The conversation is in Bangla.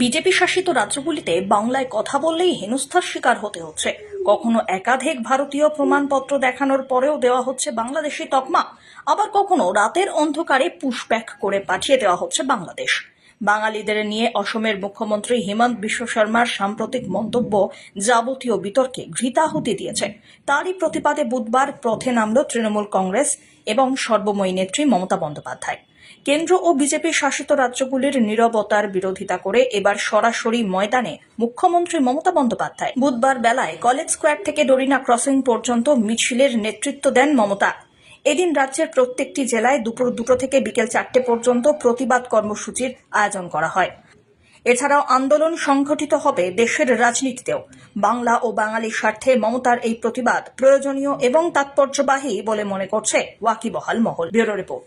বিজেপি শাসিত রাজ্যগুলিতে বাংলায় কথা বললেই হেনস্থার শিকার হতে হচ্ছে। কখনো একাধিক ভারতীয় প্রমাণপত্র দেখানোর পরেও দেওয়া হচ্ছে বাংলাদেশি তকমা। আবার কখনো রাতের অন্ধকারে পুশব্যাক করে পাঠিয়ে দেওয়া হচ্ছে বাংলাদেশ। বাঙালিদের নিয়ে অসমের মুখ্যমন্ত্রী হিমন্ত বিশ্ব শর্মার সাম্প্রতিক মন্তব্য যাবতীয় বিতর্কে ঘৃতাহুতি দিয়েছে। তারই প্রতিবাদে বুধবার পথে নামল তৃণমূল কংগ্রেস এবং সর্বময়ী নেত্রী মমতা বন্দ্যোপাধ্যায়। কেন্দ্র ও বিজেপি শাসিত রাজ্যগুলির নীরবতার বিরোধিতা করে এবার সরাসরি ময়দানে মুখ্যমন্ত্রী মমতা বন্দ্যোপাধ্যায়। বুধবার বেলায় কলেজ স্কোয়ার থেকে ডরিনা ক্রসিং পর্যন্ত মিছিলের নেতৃত্ব দেন মমতা। এদিন রাজ্যের প্রত্যেকটি জেলায় দুপুর দুটো থেকে বিকেল চারটে পর্যন্ত প্রতিবাদ কর্মসূচির আয়োজন করা হয়। এছাড়াও আন্দোলন সংঘটিত হবে দেশের রাজনীতিতেও। বাংলা ও বাঙালির স্বার্থে মমতার এই প্রতিবাদ প্রয়োজনীয় এবং তাৎপর্যবাহী বলে মনে করছে ওয়াকিবহাল মহল। Bureau report.